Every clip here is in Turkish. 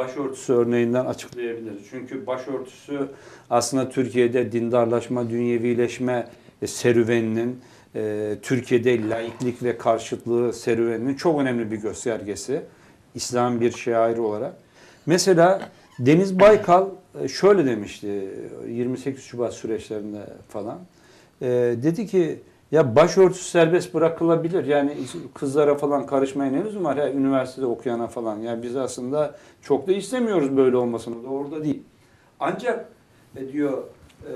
başörtüsü örneğinden açıklayabiliriz. Çünkü başörtüsü aslında Türkiye'de dindarlaşma, dünyevileşme e, serüveninin, e, Türkiye'de laiklik ve karşıtlığı serüveninin çok önemli bir göstergesi. İslam bir şairi olarak. Mesela Deniz Baykal e, şöyle demişti 28 Şubat süreçlerinde falan. Dedi ki ya başörtüsü serbest bırakılabilir. Yani kızlara falan karışmaya ne lüzum var ya üniversitede okuyana falan. Yani biz aslında çok da istemiyoruz böyle olmasını. Doğru da değil. Ancak e, diyor e,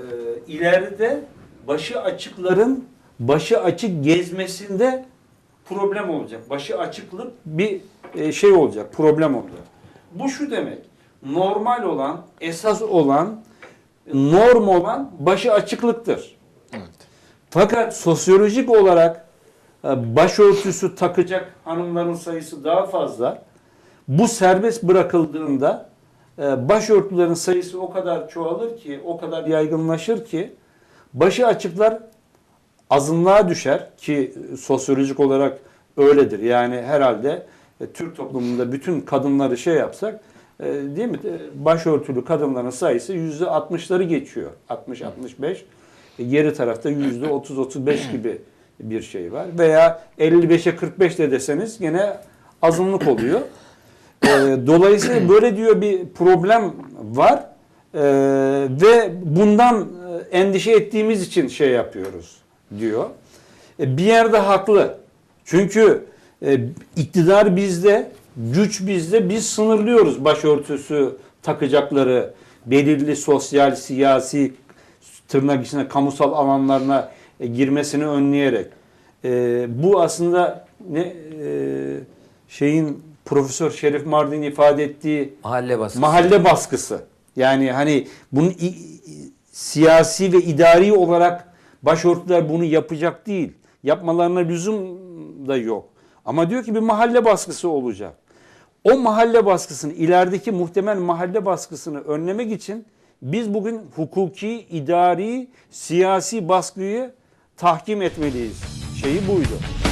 ileride başı açıkların başı açık gezmesinde problem olacak. Başı açıklık bir e, şey olacak, problem olacak. Bu şu demek. Normal olan, esas olan, norm olan başı açıklıktır. Fakat sosyolojik olarak e, başörtüsü takacak hanımların sayısı daha fazla. Bu serbest bırakıldığında e, başörtülerin sayısı o kadar çoğalır ki, o kadar yaygınlaşır ki başı açıklar azınlığa düşer ki sosyolojik olarak öyledir. Yani herhalde e, Türk toplumunda bütün kadınları şey yapsak e, değil mi? E, Başörtülü kadınların sayısı yüzde 60'ları geçiyor. 60-65. Geri tarafta yüzde 30-35 gibi bir şey var. Veya 55'e 45 de deseniz gene azınlık oluyor. E, Dolayısıyla böyle diyor bir problem var. E, ve bundan e, endişe ettiğimiz için şey yapıyoruz diyor. E, bir yerde haklı. Çünkü e, iktidar bizde, güç bizde. Biz sınırlıyoruz başörtüsü takacakları belirli sosyal, siyasi tırnak içine kamusal alanlarına e, girmesini önleyerek. E, bu aslında ne e, şeyin Profesör Şerif Mardin ifade ettiği Mahalle baskısı. mahalle baskısı. Yani hani bunun i- siyasi ve idari olarak başörtüler bunu yapacak değil. Yapmalarına lüzum da yok. Ama diyor ki bir mahalle baskısı olacak. O mahalle baskısını, ilerideki muhtemel mahalle baskısını önlemek için biz bugün hukuki, idari, siyasi baskıyı tahkim etmeliyiz. Şeyi buydu.